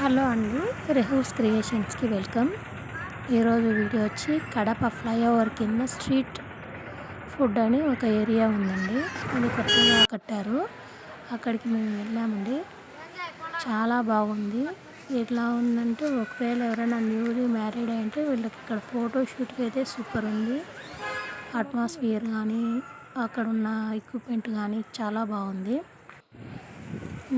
Hello అండి రెహూస్ క్రియేషన్స్కి welcome. ఈరోజు video వచ్చి కడప ఫ్లైఓవర్ కింద స్ట్రీట్ ఫుడ్ అని ఒక ఏరియా ఉందండి. అది కొత్తగా కట్టారు. అక్కడికి మేము వెళ్ళామండి. చాలా బాగుంది. ఎట్లా ఉందంటే ఒకవేళ ఎవరైనా న్యూలీ మ్యారీడ్ అంటే వీళ్ళకి ఇక్కడ ఫోటో షూట్కి అయితే సూపర్ ఉంది. అట్మాస్ఫియర్ కానీ అక్కడ ఉన్న ఎక్విప్మెంట్ కానీ చాలా బాగుంది.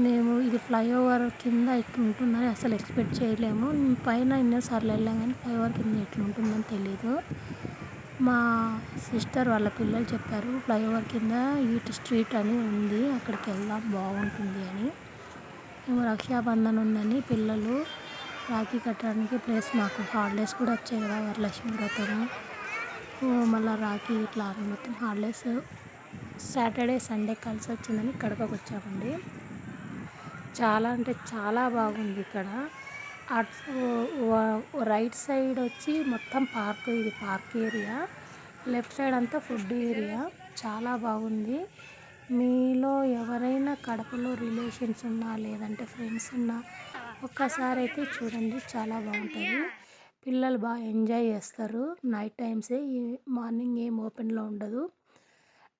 మేము ఇది ఫ్లైఓవర్ కింద ఇట్లా ఉంటుందని అసలు ఎక్స్పెక్ట్ చేయలేము. పైన ఎన్నోసార్లు వెళ్ళాం కానీ ఫ్లైఓవర్ కింద ఎట్లా ఉంటుందని తెలీదు. మా సిస్టర్ వాళ్ళ పిల్లలు చెప్పారు ఫ్లైఓవర్ కింద ఈట్ స్ట్రీట్ అని ఉంది అక్కడికి వెళ్దాం బాగుంటుంది అని. మేము రక్షాబంధన్ ఉందని పిల్లలు రాఖీ కట్టడానికి ప్లస్ మాకు హాలిడేస్ కూడా వచ్చాయి కదా వరలక్ష్మి వ్రతము మళ్ళీ రాఖీ ఇట్లా మొత్తం హాలిడేస్ సాటర్డే సండే కలిసి వచ్చిందని కడపకు వచ్చామండి. చాలా అంటే చాలా బాగుంది ఇక్కడ. అటు రైట్ సైడ్ వచ్చి మొత్తం పార్క్ ఇది పార్క్ ఏరియా. లెఫ్ట్ సైడ్ అంతా ఫుడ్ ఏరియా. చాలా బాగుంది. మీలో ఎవరైనా కడపలో రిలేషన్స్ ఉన్నా లేదంటే ఫ్రెండ్స్ ఉన్నా ఒక్కసారి అయితే చూడండి చాలా బాగుంటుంది. పిల్లలు బాగా ఎంజాయ్ చేస్తారు. నైట్ టైమ్సే మార్నింగ్ ఏం ఓపెన్లో ఉండదు.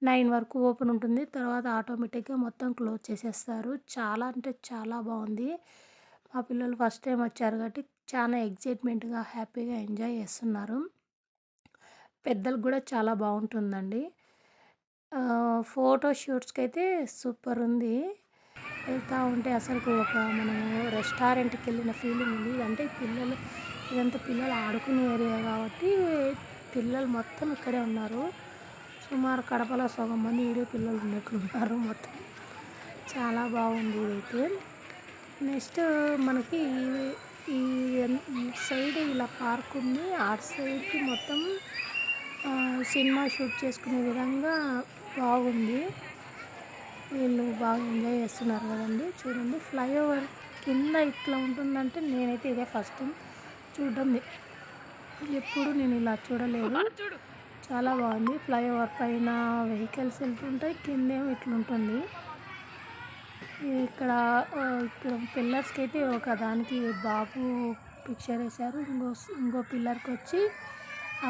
నైన్ వరకు ఓపెన్ ఉంటుంది. తర్వాత ఆటోమేటిక్గా మొత్తం క్లోజ్ చేసేస్తారు. చాలా అంటే చాలా బాగుంది. మా పిల్లలు ఫస్ట్ టైం వచ్చారు కాబట్టి చాలా ఎగ్జైట్మెంట్గా హ్యాపీగా ఎంజాయ్ చేస్తున్నారు. పెద్దలకు కూడా చాలా బాగుంటుందండి. ఫోటో షూట్స్కి అయితే సూపర్ ఉంది. వెళ్తూ ఉంటే అసలు ఒక మనము రెస్టారెంట్కి వెళ్ళిన ఫీలింగ్ ఉంది. అంటే పిల్లలు ఇదంతా పిల్లలు ఆడుకునే ఏరియా కాబట్టి పిల్లలు మొత్తం ఇక్కడే ఉన్నారు. సుమారు కడపలో సగం మంది వీడియో పిల్లలు ఉన్నట్లున్నారు మొత్తం. చాలా బాగుంది ఇదైతే. నెక్స్ట్ మనకి ఈ సైడ్ ఇలా పార్క్ ఉంది. అటు సైడ్కి మొత్తం సినిమా షూట్ చేసుకునే విధంగా బాగుంది. వీళ్ళు బాగా ఎంజాయ్ చేస్తున్నారు కదండి. చూడండి ఫ్లైఓవర్ కింద ఇట్లా ఉంటుందంటే నేనైతే ఇదే ఫస్ట్ టైం చూడడం ఎప్పుడు నేను ఇలా చూడలేదు. చాలా బాగుంది. ఫ్లైఓవర్ పైన వెహికల్స్ వెళ్తుంటాయి కిందేమో ఇట్లుంటుంది. ఇక్కడ ఇక్కడ పిల్లర్స్కి అయితే ఒక దానికి బాబు పిక్చర్ వేశారు. ఇంకో ఇంకో పిల్లర్కి వచ్చి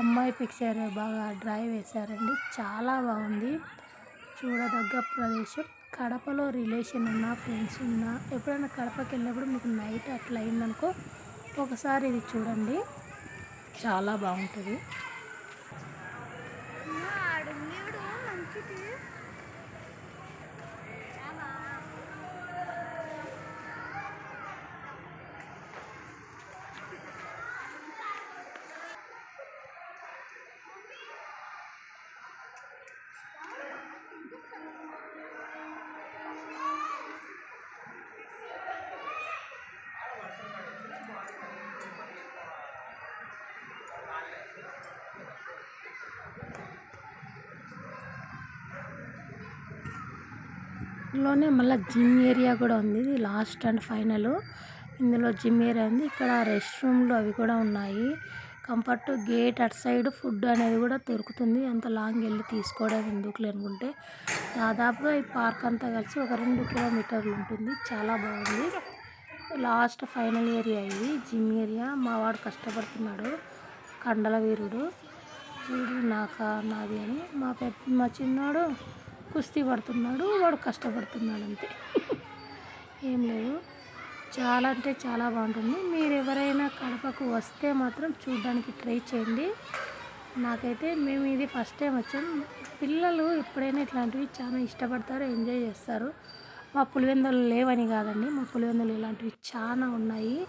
అమ్మాయి పిక్చర్ బాగా డ్రైవ్ వేశారండి. చాలా బాగుంది. చూడదగ్గ ప్రదేశం. కడపలో రిలేషన్ ఉన్నా ఫ్రెండ్స్ ఉన్నా ఎప్పుడైనా కడపకి వెళ్ళినప్పుడు మీకు నైట్ అట్లా అయిందనుకో ఒకసారి ఇది చూడండి. చాలా బాగుంటుంది. లోనే మళ్ళీ జిమ్ ఏరియా కూడా ఉంది. ఇది లాస్ట్ అండ్ ఫైనల్. ఇందులో జిమ్ ఏరియా ఉంది. ఇక్కడ రెస్ట్ రూమ్లు అవి కూడా ఉన్నాయి. కంఫర్ట్ గేట్ అటు సైడ్ ఫుడ్ అనేది కూడా దొరుకుతుంది. అంత లాంగ్ వెళ్ళి తీసుకోవడం ఎందుకు అనుకుంటే దాదాపుగా ఈ పార్క్ అంతా కలిసి ఒక రెండు కిలోమీటర్లు ఉంటుంది. చాలా బాగుంది. లాస్ట్ ఫైనల్ ఏరియా ఇది. Gym area. మా వాడు కష్టపడుతున్నాడు. కండల వీరుడు. చూడు నాక నాది అని. మా పెద్ద మా చిన్నాడు కుస్తీ పడుతున్నాడు వాడు కష్టపడుతున్నాడు అంతే. ఏం లేదు. చాలా అంటే చాలా బాగుంటుంది. మీరు ఎవరైనా కడపకు వస్తే మాత్రం చూడడానికి ట్రై చేయండి. నాకైతే మేము ఇది ఫస్ట్ టైం వచ్చాం. పిల్లలు ఎప్పుడైనా ఇట్లాంటివి చాలా ఇష్టపడతారు ఎంజాయ్ చేస్తారు. మా పులివెందులు లేవని కాదండి. మా పులివెందులు ఇలాంటివి చాలా ఉన్నాయి.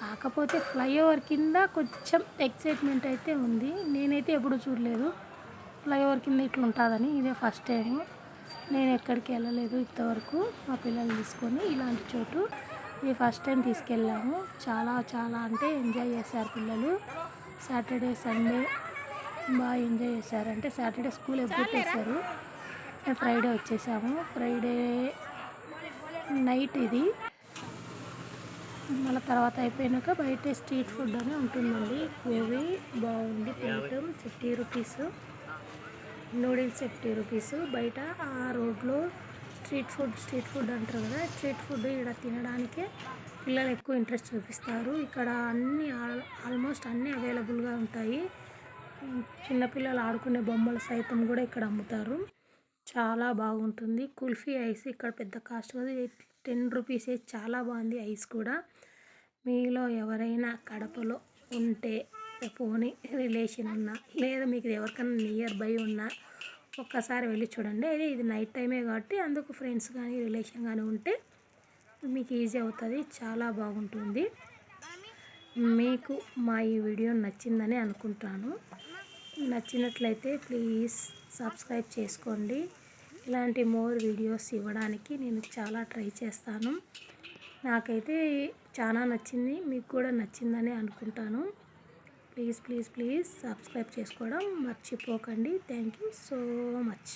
కాకపోతే ఫ్లైఓవర్ కింద కొంచెం ఎక్సైట్మెంట్ అయితే ఉంది. నేనైతే ఎప్పుడు చూడలేదు. ఫ్లైఓవర్ కింద ఇట్లా ఉంటుందని ఇదే ఫస్ట్ టైం నేను ఎక్కడికి వెళ్ళలేదు ఇంతవరకు. మా పిల్లల్ని తీసుకొని ఇలాంటి చోటు ఇది ఫస్ట్ టైం తీసుకెళ్ళాము. చాలా చాలా అంటే ఎంజాయ్ చేశారు పిల్లలు. సాటర్డే సండే బాగా ఎంజాయ్ చేశారు. అంటే సాటర్డే స్కూల్ ఎగ్గొట్టేశారు మేము ఫ్రైడే వచ్చేసాము. ఫ్రైడే నైట్ ఇది. మళ్ళీ తర్వాత అయిపోయాక బయట స్ట్రీట్ ఫుడ్ అని ఉంటుందండి. గోబీ బాగుంది plate fifty rupees. Noodles fifty rupees. బయట ఆ రోడ్లో స్ట్రీట్ ఫుడ్ స్ట్రీట్ ఫుడ్ అంటారు కదా స్ట్రీట్ ఫుడ్ ఇక్కడ తినడానికే పిల్లలు ఎక్కువ ఇంట్రెస్ట్ చూపిస్తారు. ఇక్కడ అన్నీ ఆల్- ఆల్మోస్ట్ అన్నీ అవైలబుల్గా ఉంటాయి. చిన్నపిల్లలు ఆడుకునే బొమ్మలు సైతం కూడా ఇక్కడ అమ్ముతారు. చాలా బాగుంటుంది. కుల్ఫీ ఐస్ ఇక్కడ పెద్ద కాస్ట్ కాదు టెన్ రూపీస్ చాలా బాగుంది ఐస్ కూడా. మీలో ఎవరైనా కడపలో ఉంటే పోనీ రిలేషన్ ఉన్నా లేదా మీకు ఎవరికైనా నియర్ బై ఉన్నా ఒక్కసారి వెళ్ళి చూడండి. అదే ఇది నైట్ టైమే కాబట్టి అందుకు ఫ్రెండ్స్ కానీ రిలేషన్ కానీ ఉంటే మీకు ఈజీ అవుతుంది చాలా బాగుంటుంది. మీకు మా ఈ వీడియో నచ్చిందని అనుకుంటాను. నచ్చినట్లయితే ప్లీజ్ సబ్స్క్రైబ్ చేసుకోండి. ఇలాంటి మోర్ వీడియోస్ ఇవ్వడానికి నేను చాలా ట్రై చేస్తాను. నాకైతే చాలా నచ్చింది మీకు కూడా నచ్చిందని అనుకుంటాను. ప్లీజ్ ప్లీజ్ ప్లీజ్ సబ్స్క్రైబ్ చేసుకోవడం మర్చిపోకండి. Thank you so much.